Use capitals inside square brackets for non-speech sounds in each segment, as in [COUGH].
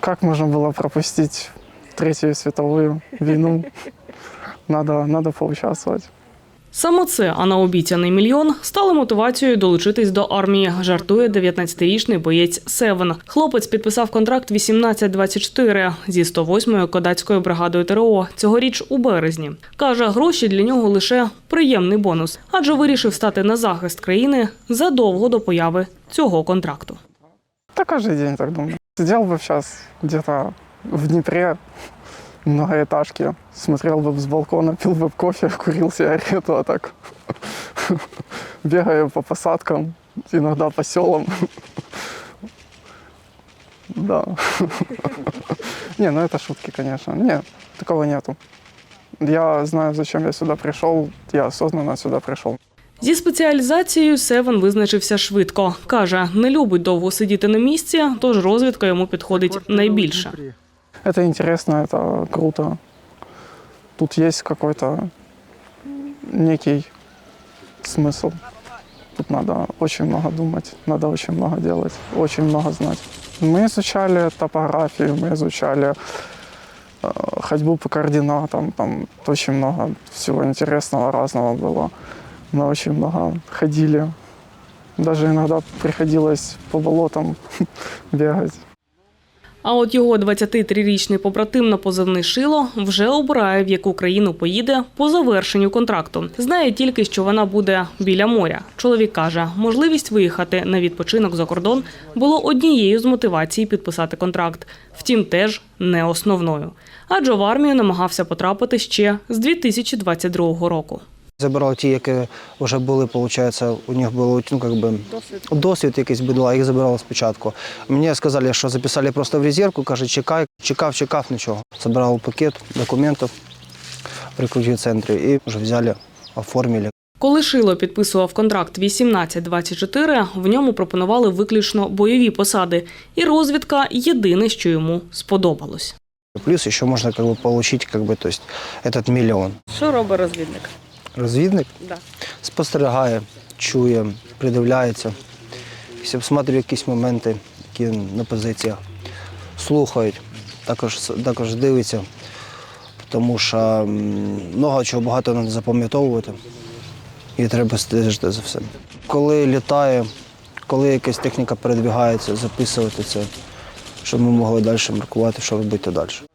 Как можно было пропустить Третью световую войну? Надо, надо поучаствовать. Саме це, а на обіцяний мільйон, стало мотивацією долучитись до армії, жартує 19-річний боєць Севен. Хлопець підписав контракт 18-24 зі 108-ї кодацькою бригадою ТРО цьогоріч у березні. Каже, гроші для нього лише приємний бонус, адже вирішив стати на захист країни задовго до появи цього контракту. Да каждый день так думаю. Сидел бы сейчас где-то в Днепре, в многоэтажке, смотрел бы с балкона, пил бы кофе, [LAUGHS] курил сигарету, а так [LAUGHS] бегаю по посадкам, иногда по селам. [LAUGHS] Да. Не, ну это шутки, конечно. Нет, такого нету. Я знаю, зачем я сюда пришел. Я осознанно сюда пришел. Зі спеціалізацією Севен визначився швидко. Каже, не любить довго сидіти на місці, тож розвідка йому підходить найбільше. Это интересно, это круто. Тут есть какой-то некий смысл. Тут надо очень много думать, надо очень много делать, очень много знать. Мы изучали топографию, мы изучали э, ходьбу по координатам, там очень много всего интересного, разного было. Мы очень много ходили. Даже иногда приходилось по болотам [LAUGHS] бегать. А от його 23-річний побратим на позивний Шило вже обирає, в яку країну поїде по завершенню контракту. Знає тільки, що вона буде біля моря. Чоловік каже, можливість виїхати на відпочинок за кордон було однією з мотивацій підписати контракт. Втім, теж не основною. Адже в армію намагався потрапити ще з 2022 року. Забирав ті, які вже були, виходить, у них був ну, как би, досвід якийсь була, їх забирали спочатку. Мені сказали, що записали просто в резервку, каже, чекай, чекав, чекав, нічого. Забрав пакет документів в рекрутинг центрі і вже взяли, оформили. Коли Шило підписував контракт 18-24, в ньому пропонували виключно бойові посади, і розвідка єдине, що йому сподобалось. Плюс ще можна как бы, получить как бы, то есть, этот мільйон. Що робить розвідник? Розвідник Да. спостерігає, чує, придивляється. Якщо якісь моменти, які на позиціях, слухають, також, також дивиться, тому що много чого багато треба запам'ятовувати і треба стежити за всім. Коли літає, коли якась техніка передвігається, записувати це, щоб ми могли далі маркувати, що робити далі.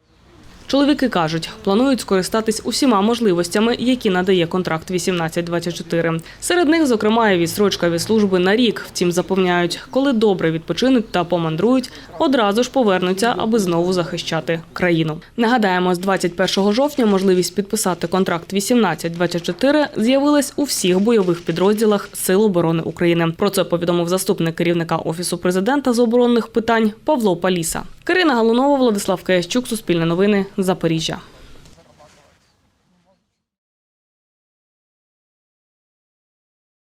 Чоловіки кажуть, планують скористатись усіма можливостями, які надає контракт 18-24. Серед них, зокрема, і відстрочка від служби на рік. Втім, запевняють, коли добре відпочинуть та помандрують, одразу ж повернуться, аби знову захищати країну. Нагадаємо, з 21 жовтня можливість підписати контракт 18-24 з'явилась у всіх бойових підрозділах Сил оборони України. Про це повідомив заступник керівника офісу президента з оборонних питань Павло Паліса. Карина Галунова, Владислав Киящук, Суспільне новини, Запоріжжя.